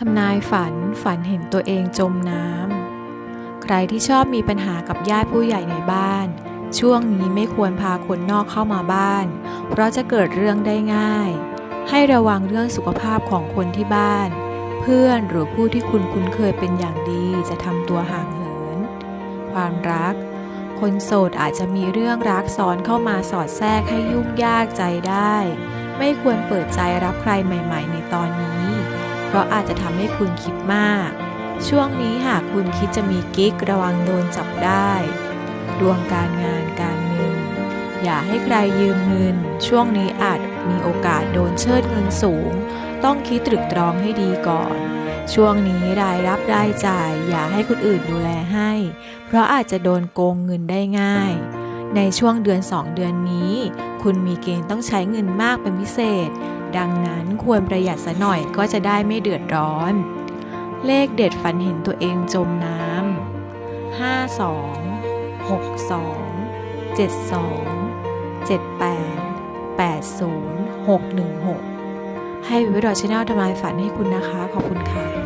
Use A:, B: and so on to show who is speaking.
A: ทำนายฝันฝันเห็นตัวเองจมน้ำ ใครที่ชอบมีปัญหากับญาติผู้ใหญ่ในบ้าน ช่วงนี้ไม่ควรพาคนนอกเข้ามาบ้าน เพราะจะเกิดเรื่องได้ง่าย ให้ระวังเรื่องสุขภาพของคนที่บ้าน เพื่อนหรือผู้ที่คุณคุ้นเคยเป็นอย่างดีจะทำตัวห่างเหิน ความรัก คนโสดอาจจะมีเรื่องรักซ้อนเข้ามาสอดแทรกให้ยุ่งยากใจได้ ไม่ควรเปิดใจรับใครใหม่ ๆ ในตอนนี้ ราะอาจจะทำให้คุณคิดมาก ช่วงนี้หากคุณคิดจะมีกิ๊กระวังโดนจับได้ ดวงการงานการเงิน อย่าให้ใครยืมเงิน ช่วงนี้อาจมีโอกาสโดนเชิดเงินสูง ต้องคิดตรึกตรองให้ดีก่อน ช่วงนี้รายรับรายจ่าย อย่าให้คนอื่นดูแลให้ เพราะอาจจะโดนโกงเงินได้ง่าย ในช่วงเดือน 2 เดือนนี้ คุณมีเกณฑ์ต้องใช้เงินมากเป็นพิเศษ ดังนั้นควรประหยัดซะหน่อยก็จะได้ไม่เดือดร้อน เลขเด็ดฝันเห็นตัวเองจมน้ำห้าสองหกสองเจ็ดสองเจ็ดแปดแปดศูนย์หกหนึ่งหกให้วิวดอชแนลทำลายฝันให้คุณนะคะ ขอบคุณค่ะ